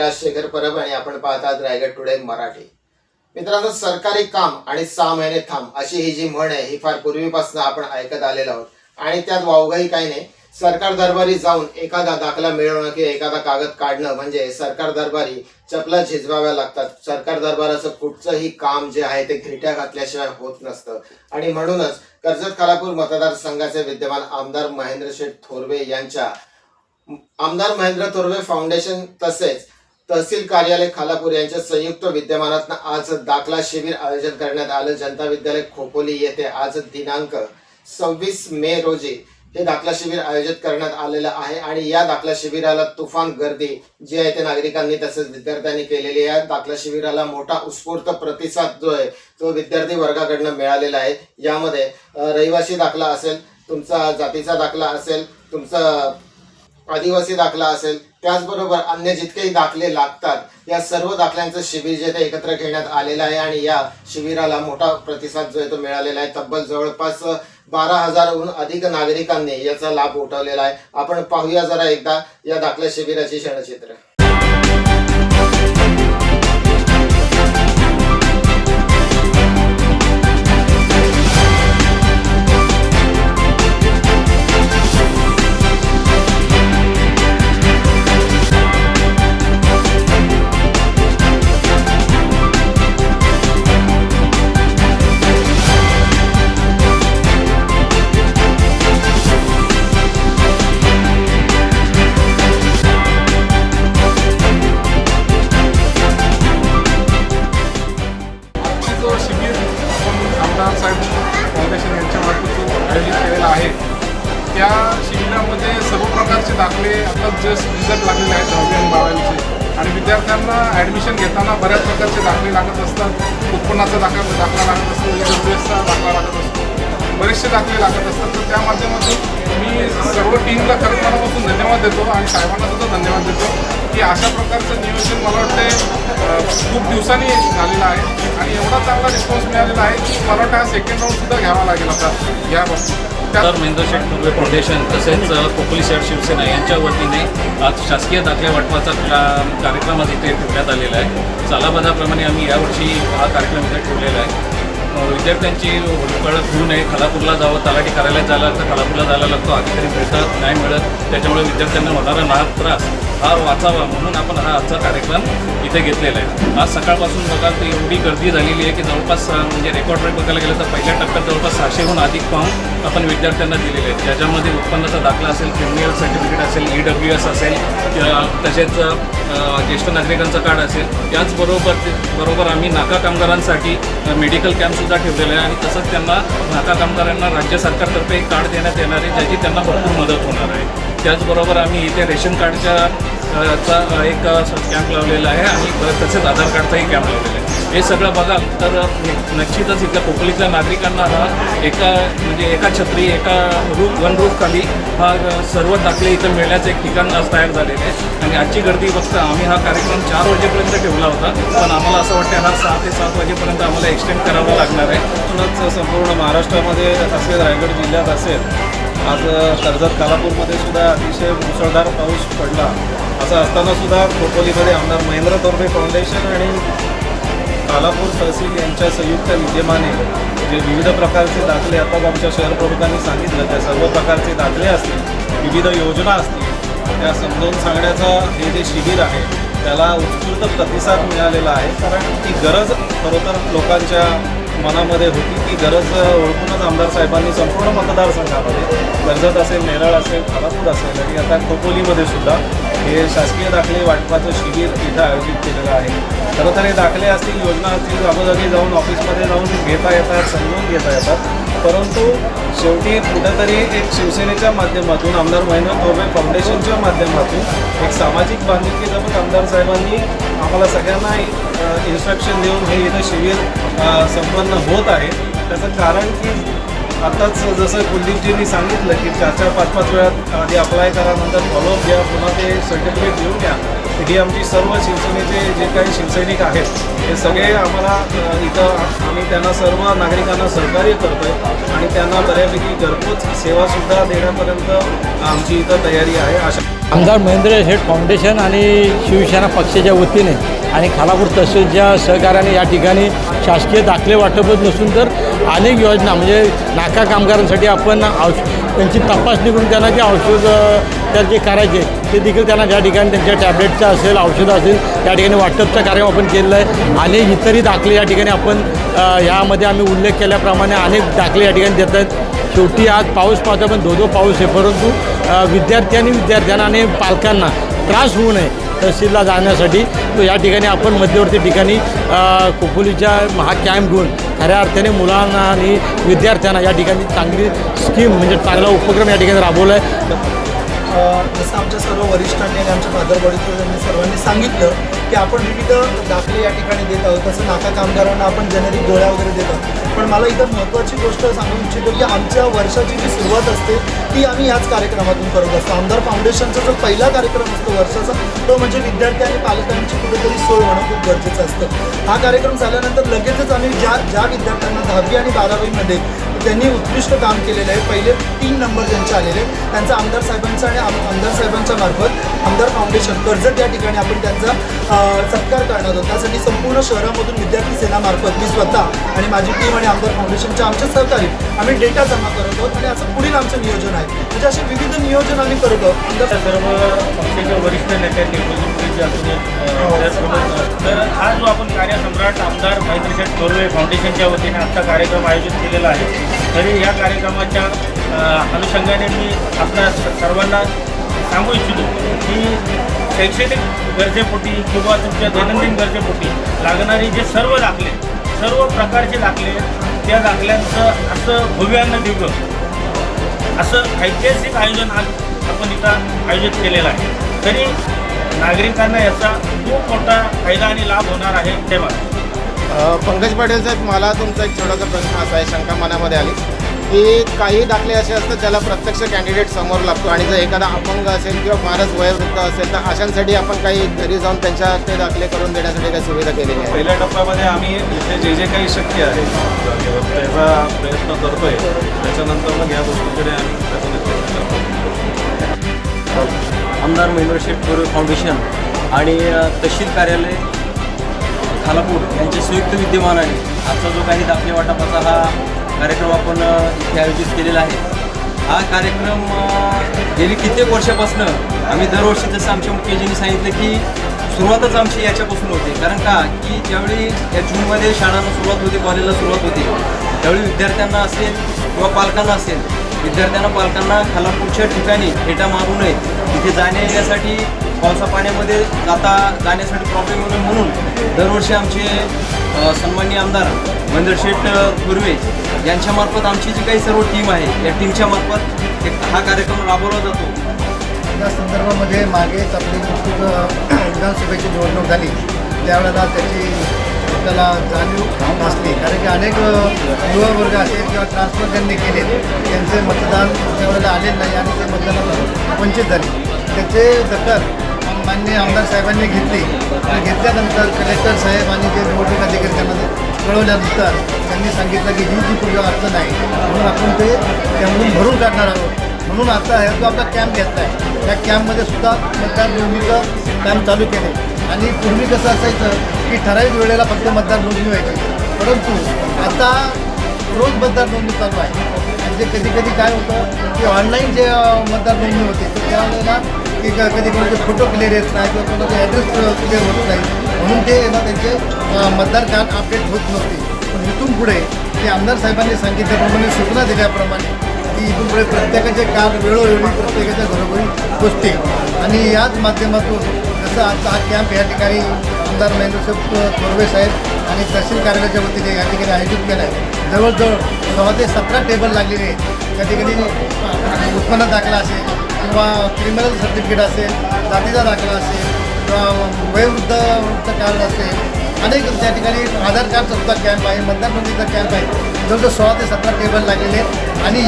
राजशेखर परब आणि आपण पाहतात रायगड टुडे मराठी. मित्रांनो सरकारी काम आणि सहा महिने थांब अशी ही जी म्हण आहे ही फार पूर्वीपासून आपण ऐकत आलेलो आहोत. आणि त्यात वावगाही काही नाही. सरकार दरबारी जाऊन एखादा दाखला मिळवणं किंवा एखादा कागद काढणं म्हणजे सरकार दरबारी चपला झिजवाव्या लागतात. सरकार दरबाराचं कुठचंही काम जे आहे ते घिरट्या घातल्याशिवाय होत नसतं. आणि म्हणूनच कर्जत खालापूर मतदारसंघाचे विद्यमान आमदार महेंद्र शेठ थोरवे यांच्या आमदार महेंद्र थोरवे फाउंडेशन तसेच तहसील कार्यालय खालापूर यांच्या संयुक्त विद्यमानात आज दाखला शिबिर आयोजन करण्यात आलं. जनता विद्यालय खोपोली येथे आज दिनांक सव्वीस मे रोजी हे दाखला शिबिर आयोजित करण्यात आलेलं आहे आणि या दाखला शिबिराला तुफान गर्दी जी आहे ते नागरिकांनी तसेच विद्यार्थ्यांनी केलेली आहे. दाखला शिबिराला मोठा उत्स्फूर्त प्रतिसाद जो आहे तो विद्यार्थी वर्गाकडनं मिळालेला आहे. यामध्ये रहिवासी दाखला असेल तुमचा जातीचा दाखला असेल तुमचा आदिवासी दाखला असेल त्याचबरोबर अन्य जितकेही दाखले लागतात या सर्व दाखल्यांचं शिबिर जे ते एकत्र घेण्यात आलेलं आहे आणि या शिबिराला मोठा प्रतिसाद जो आहे तो मिळालेला आहे. तब्बल जवळपास बारा हजारहून अधिक नागरिकांनी याचा लाभ उठवलेला आहे. आपण पाहूया जरा एकदा या दाखल्या शिबिराची क्षणचित्र. उत्पन्नाचा दाखला दाखला लागत असतो इंटरव्ह्यूचा दाखला लागत असतो. बरेचसे दाखले लागत असतात. तर त्या माध्यमातून मी सर्व टीमला खरंच मनापासून धन्यवाद देतो आणि साहेबांना सुद्धा धन्यवाद देतो की अशा प्रकारचं नियोजन मला वाटते खूप दिवसांनी झालेलं आहे आणि एवढा चांगला रिस्पॉन्स मिळालेला आहे की मला वाटतं हा सेकंड राऊंड सुद्धा घ्यावा लागेल आता या बाबतीत. डॉक्टर महेंद्र शेठ मुर्वे फाउंडेशन तसेच कोकली शेठ शिवसेना यांच्या वतीने आज शासकीय दाखल्या वाटपाचा का- कार्यक्रम आज इथे ठेवण्यात आलेला आहे. सालाबादाप्रमाणे आम्ही यावर्षी हा कार्यक्रम इथे ठेवलेला आहे. विद्यार्थ्यांची कळत होऊ नये. खालापूरला जावं तलाठी कार्यालयात जायला तर खालापूरला जायला लागतो. अधिकारी मिळतात नाही मिळत. त्याच्यामुळे विद्यार्थ्यांना होणारा नाहक त्रास हा वाचावा म्हणून आपण हा आजचा कार्यक्रम इथे घेतलेला आहे. आज सकाळपासून बघाल तर एवढी गर्दी झालेली आहे की जवळपास म्हणजे रेकॉर्ड रेट बघायला गेलं तर पहिल्या टप्प्यात जवळपास सहाशेहून अधिक फॉर्म आपण विद्यार्थ्यांना दिलेले आहेत. ज्याच्यामध्ये उत्पन्नाचा दाखला असेल क्रिमिनल सर्टिफिकेट असेल ई डब्ल्यू एस असेल किंवा तसेच ज्येष्ठ नागरिकांचं कार्ड असेल याचबरोबर बरोबर आम्ही नाका कामगारांसाठी मेडिकल कॅम्पसुद्धा ठेवलेलं आहे आणि तसंच त्यांना नाका कामगारांना राज्य सरकारतर्फे एक कार्ड देण्यात येणार आहे ज्याची त्यांना भरपूर मदत होणार आहे. त्याचबरोबर आम्ही इथे रेशन कार्डच्या चा एक कॅम्प लावलेला आहे आणि तसेच आधार कार्डचाही कॅम्प लावलेला आहे. हे सगळं बघाल तर नि- निश्चितच इथल्या कोकणीतल्या नागरिकांना हा एका म्हणजे एका छत्री एका रूफ वन रूपखाली हा सर्व दाखले इथं मिळण्याचं एक ठिकाण आज तयार झालेलं आहे. आणि आजची गर्दी बघता आम्ही हा कार्यक्रम चार वाजेपर्यंत ठेवला होता पण आम्हाला असं वाटतं हा सहा ते सात वाजेपर्यंत आम्हाला एक्सटेंड करावा लागणार आहे. म्हणूनच संपूर्ण महाराष्ट्रामध्ये असेल रायगड जिल्ह्यात असेल आज कर्जत कालापूरमध्ये सुद्धा अतिशय मुसळधार पाऊस पडला. असं असताना सुद्धा खोपोलीमध्ये आमदार महेंद्र तोरबे फाउंडेशन आणि कालापूर तहसील यांच्या संयुक्त विद्यमाने जे विविध प्रकारचे दाखले आताच आमच्या शहर प्रमुखांनी सांगितलं त्या सर्व प्रकारचे दाखले असतील विविध योजना असतील त्या समजावून सांगण्याचं हे जे शिबिर आहे त्याला उत्स्फूर्त प्रतिसाद मिळालेला आहे. कारण ती गरज खरोतर लोकांच्या मनामध्ये होती ती गरज ओळखूनच आमदार साहेबांनी संपूर्ण मतदारसंघामध्ये कर्जत असेल नेरळ असेल खालापूर असेल आणि आता खोपोलीमध्ये सुद्धा हे शासकीय दाखले वाटपाचं शिबिर इथं आयोजित केलेलं आहे. खरं तर हे दाखले असतील योजना असतील जागोजागी जाऊन ऑफिसमध्ये जाऊन घेता येतात समजून घेता येतात. परंतु शेवटी कुठंतरी एक शिवसेनेच्या माध्यमातून आमदार महेंद्र तोरवे फाउंडेशनच्या माध्यमातून एक सामाजिक बांधिलकी जमत आमदार साहेबांनी आम्हाला सगळ्यांना इन्स्ट्रक्शन देऊन हे इथं शिबिर संपन्न होत आहे. त्याचं कारण की आत्ताच जसं कुलदीपजींनी सांगितलं की चार चार पाच पाच वेळा आधी अप्लाय करा नंतर फॉलोअप घ्या पुन्हा ते सर्टिफिकेट घेऊन घ्या. ही आमची सर्व शिवसेनेचे जे काही शिवसैनिक आहेत हे सगळे आम्हाला इथं आम्ही त्यांना सर्व नागरिकांना सहकार्य आहे आणि त्यांना बऱ्यापैकी घरपोच सेवासुद्धा देण्यापर्यंत आमची इथं तयारी आहे. अशा आमदार महेंद्र हेड फाउंडेशन आणि शिवसेना पक्षाच्या वतीने आणि खालापूर तहसीलच्या सहकार्याने या ठिकाणी शासकीय दाखले वाटपच नसून तर अनेक योजना म्हणजे नाका कामगारांसाठी आपण औष त्यांची तपासणी करून त्यांना जे औषध तर जे करायचे ते देखील त्यांना ज्या ठिकाणी त्यांच्या टॅबलेटचं असेल औषधं असेल त्या ठिकाणी वाटपचा कार्यक्रम आपण केलेला आहे. आणि इतरही दाखले या ठिकाणी आपण यामध्ये आम्ही उल्लेख केल्याप्रमाणे अनेक दाखले या ठिकाणी देत आहेत. शेवटी आज पाऊस पाहतो पण धो धो पाऊस आहे. परंतु विद्यार्थ्यांनी विद्यार्थी आणि विद्यार्थ्यांना आणि पालकांना त्रास होऊ नये तहसीलला जाण्यासाठी. तो या ठिकाणी आपण मध्यवर्ती ठिकाणी अ, खोपोलीच्या हा कॅम्प घेऊन खऱ्या अर्थाने मुलांना आणि विद्यार्थ्यांना या ठिकाणी चांगली स्कीम म्हणजे चांगला उपक्रम या ठिकाणी राबवला आहे जसं आमच्या सर्व वरिष्ठांनी आणि आमच्या फादर त्यांनी सर्वांनी सांगितलं की आपण विविध दाखले या ठिकाणी देत आहोत. तसं नाका कामगारांना आपण जनरिक गोळ्या वगैरे देत आहोत. पण मला इथं महत्त्वाची गोष्ट सांगू इच्छितो की आमच्या वर्षाची जी सुरुवात असते ती आम्ही याच कार्यक्रमातून करत असतो. आमदार फाउंडेशनचा जो पहिला कार्यक्रम असतो वर्षाचा तो म्हणजे विद्यार्थी आणि पालकांची कुठेतरी सोय होणं खूप गरजेचं असतं. हा कार्यक्रम झाल्यानंतर लगेचच आम्ही ज्या ज्या विद्यार्थ्यांना दहावी आणि बारावीमध्ये त्यांनी उत्कृष्ट काम केलेलं आहे पहिले तीन नंबर ज्यांचे आलेले त्यांचा आमदार साहेबांचा आणि आमदार साहेबांच्या मार्फत आमदार फाउंडेशन कर्जत या ठिकाणी आपण त्यांचा सत्कार करणार आहोत. त्यासाठी संपूर्ण शहरामधून विद्यार्थी सेनामार्फत मी स्वतः आणि माझी टीम आणि आमदार फाउंडेशनच्या आमच्या सहकारी आम्ही डेटा जमा करत आहोत आणि असं पुढील आमचं नियोजन आहे. म्हणजे असे विविध नियोजन आम्ही करत आहोत. आमदार सर्व पक्षाच्या वरिष्ठ नेत्यांनी तर हा जो आपण कार्यसम्राट आमदार महेंद्र शेठ थोरवे फाउंडेशनच्या वतीने आजचा कार्यक्रम आयोजित केलेला आहे. तरी या कार्यक्रमाच्या अनुषंगाने मी आपल्या सर्वांना सांगू इच्छितो की शैक्षणिक गरजेपोटी किंवा तुमच्या दैनंदिन गरजेपोटी लागणारे जे सर्व दाखले सर्व प्रकारचे दाखले त्या दाखल्यांचं असं भव्यानं दिव्य असं ऐतिहासिक आयोजन आज आपण इथं आयोजित केलेलं आहे. तरी नागरिकांना याचा खूप मोठा फायदा आणि लाभ होणार आहे तेव्हा पंकज पाटील साहेब मला तुमचा एक छोटासा प्रश्न असा आहे शंका मनामध्ये आली. की काही दाखले असे असतात ज्याला प्रत्यक्ष कॅन्डिडेट समोर लागतो. आणि जर एखादा अपंग असेल किंवा फारच वयोवृद्ध असेल तर अशांसाठी आपण काही घरी जाऊन त्यांच्या ते दाखले करून देण्यासाठी काही सुविधा केलेली आहे. पहिल्या टप्प्यामध्ये आम्ही इथे जे जे काही शक्य आहे त्याचा प्रयत्न करतोय. त्याच्यानंतर मग या गोष्टीकडे आम्ही त्याचा निर्णय करतो. आमदार महेंद्र थोरवे फाउंडेशन आणि तहसील कार्यालय खालापूर यांच्या संयुक्त विद्यमानाने आजचा जो काही दाखले वाटपाचा हा कार्यक्रम आपण इथे आयोजित केलेला आहे. हा कार्यक्रम गेली कित्येक वर्षापासून आम्ही दरवर्षी जसं आमच्या मुख्यजींनी सांगितलं की सुरुवातच आमची याच्यापासून होते. कारण का? की ज्यावेळी या जूनमध्ये शाळांना सुरुवात होते कॉलेजला सुरुवात होते त्यावेळी विद्यार्थ्यांना असेल किंवा पालकांना असेल विद्यार्थ्यांना पालकांना खालापूरच्या ठिकाणी फेटा मारू नये तिथे जाण्या येण्यासाठी पावसा पाण्यामध्ये जाता जाण्यासाठी प्रॉब्लेम होईल म्हणून दरवर्षी आमचे सन्माननीय आमदार महेंद्र शेठ थुर्वे यांच्यामार्फत आमची जी काही सर्व टीम आहे या टीमच्या मार्फत एक हा कार्यक्रम राबवला जातो. या संदर्भामध्ये मागेच आपली नुकतीच विधानसभेची निवडणूक झाली. त्यावेळेला त्याची त्याला जाणीव असली कारण की अनेक युवा वर्ग असे किंवा ट्रान्सफर ज्यांनी केले त्यांचे मतदान त्यावेळेला आले नाही आणि ते मतदानापासून वंचित झाले. त्याचे दखल मान्य आमदार साहेबांनी घेतली. आणि घेतल्यानंतर कलेक्टर साहेब आणि जे निवडणूक अधिकारी त्यांना कळवल्यानंतर त्यांनी सांगितलं की ही जी पूर्वी अडचण आहे म्हणून आपण ते त्यामधून भरून काढणार आहोत. म्हणून आता हे जो आपला कॅम्प घेतला आहे त्या कॅम्पमध्ये सुद्धा मतदार नोंदणीचं काम चालू केले आणि पूर्वी कसं असायचं की ठराविक वेळेला फक्त मतदार नोंदणी व्हायची. परंतु आता रोज मतदार नोंदणी चालू आहे. म्हणजे कधी कधी काय होतं की ऑनलाईन जे मतदार नोंदणी होते तर त्यावेळेला की कधी कोणाचे फोटो क्लिअर येत नाही किंवा कोणाचा ॲड्रेस क्लिअर होत नाही. म्हणून ते ना त्यांचे मतदार कार्ड अपडेट होत नव्हते. पण इथून पुढे ते आमदार साहेबांनी सांगितल्याप्रमाणे सूचना दिल्याप्रमाणे की इथून पुढे प्रत्येकाचे कार्ड वेळोवेळी प्रत्येकाच्या घरोघरी पोचतील आणि याच माध्यमातून जसं आता हा कॅम्प या ठिकाणी आमदार महेंद्रसाहेब थोरवे साहेब आणि तहसील कार्यालयाच्या वतीने या ठिकाणी आयोजित केला आहे. जवळजवळ सोळा ते सतरा टेबल लागलेले आहेत. त्या ठिकाणी उत्पन्न दाखला असेल किंवा क्रिमिनल सर्टिफिकेट असेल जातीचा दाखला असेल किंवा वयोवृद्ध कार्ड असेल अनेक त्या ठिकाणी आधार कार्डचा सुद्धा कॅम्प आहे मतदार नोंदणीचा कॅम्प आहे. जवळजवळ सोळा ते सतरा टेबल लागलेले आहेत. आणि